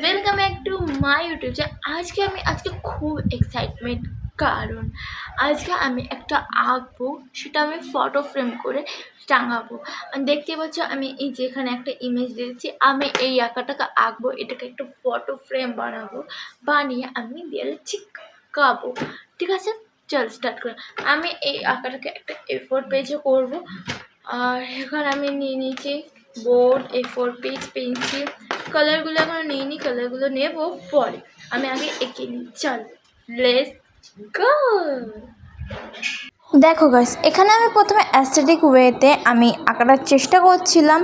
Welcome back to my YouTube channel আজকে আমি, আজকে খুব এক্সাইটমেন্ট কারণ আজকে আমি একটা আঁকবো, সেটা আমি ফটো ফ্রেম করে টাঙাবো। দেখতে পাচ্ছ, আমি এই যেখানে একটা ইমেজ দিয়েছি আমি এই আঁকাটাকে আঁকবো, এটাকে একটা ফটো ফ্রেম বানাবো, বানিয়ে আমি দেয়ালে চিকাবো ঠিক আছে? চল স্টার্ট করে। আমি এই আঁকাটাকে একটা এ ফোর পেজে করব। আর এখানে আমি নিয়ে নিয়েছি board A four page pencil কালারগুলো এখন এখনও নিইনি কালারগুলো নেব পরে। আমি আগে এঁকে নিই। চল লেস গো দেখো গাইস এখানে আমি প্রথমে অ্যাস্থেটিক ওয়েতে আমি আঁকাটার চেষ্টা করছিলাম।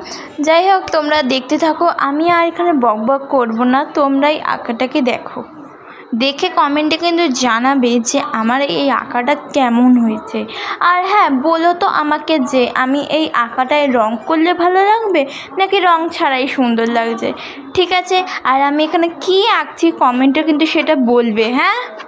যাই হোক, তোমরা দেখতে থাকো। আমি আর এখানে বক বক করব না, তোমরাই আঁকাটাকে দেখো। দেখে কমেন্টে কিন্তু জানাবে যে আমার এই আঁকাটা কেমন হয়েছে। আর হ্যাঁ বলো তো আমাকে যে আমি এই আঁকাটায় রং করলে ভালো লাগবে নাকি রং ছাড়াই সুন্দর লাগছে? ঠিক আছে, আর আমি এখানে কী আঁকছি কমেন্টে কিন্তু সেটা বলবে হ্যাঁ?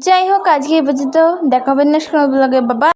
যাই হোক আজকে এই পর্যন্ত। দেখা হবে না কোনো ব্লগে বাবা